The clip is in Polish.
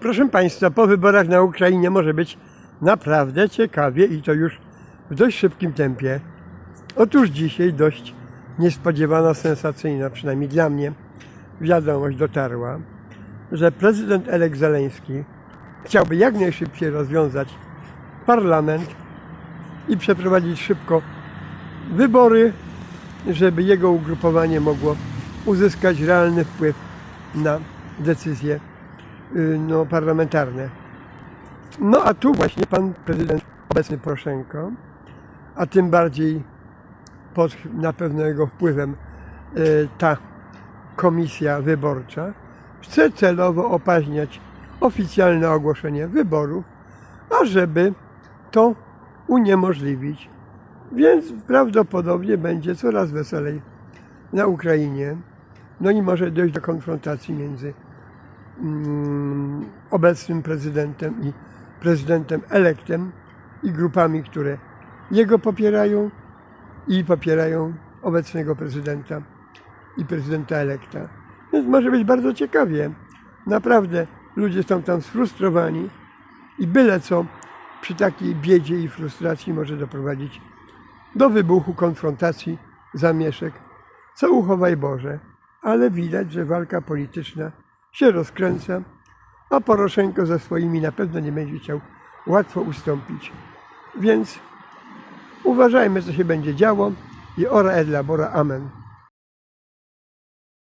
Proszę Państwa, po wyborach na Ukrainie może być naprawdę ciekawie i to już w dość szybkim tempie. Otóż dzisiaj dość niespodziewana, sensacyjna, przynajmniej dla mnie, wiadomość dotarła, że prezydent Elek Zeleński chciałby jak najszybciej rozwiązać parlament i przeprowadzić szybko wybory, żeby jego ugrupowanie mogło uzyskać realny wpływ na decyzje no, parlamentarne. No a tu właśnie pan prezydent obecny Poroszenko, a tym bardziej pod na pewno jego wpływem y, ta komisja wyborcza, chce celowo opaźniać oficjalne ogłoszenie wyborów, ażeby to uniemożliwić. Więc prawdopodobnie będzie coraz weselej na Ukrainie. No i może dojść do konfrontacji między obecnym prezydentem i prezydentem elektem i grupami, które jego popierają i popierają obecnego prezydenta i prezydenta elekta. Więc może być bardzo ciekawie. Naprawdę ludzie są tam sfrustrowani i byle co przy takiej biedzie i frustracji może doprowadzić do wybuchu, konfrontacji, zamieszek, co uchowaj Boże. Ale widać, że walka polityczna się rozkręca, a Poroszenko ze swoimi na pewno nie będzie chciał łatwo ustąpić. Więc uważajmy, co się będzie działo i ora et labora, amen.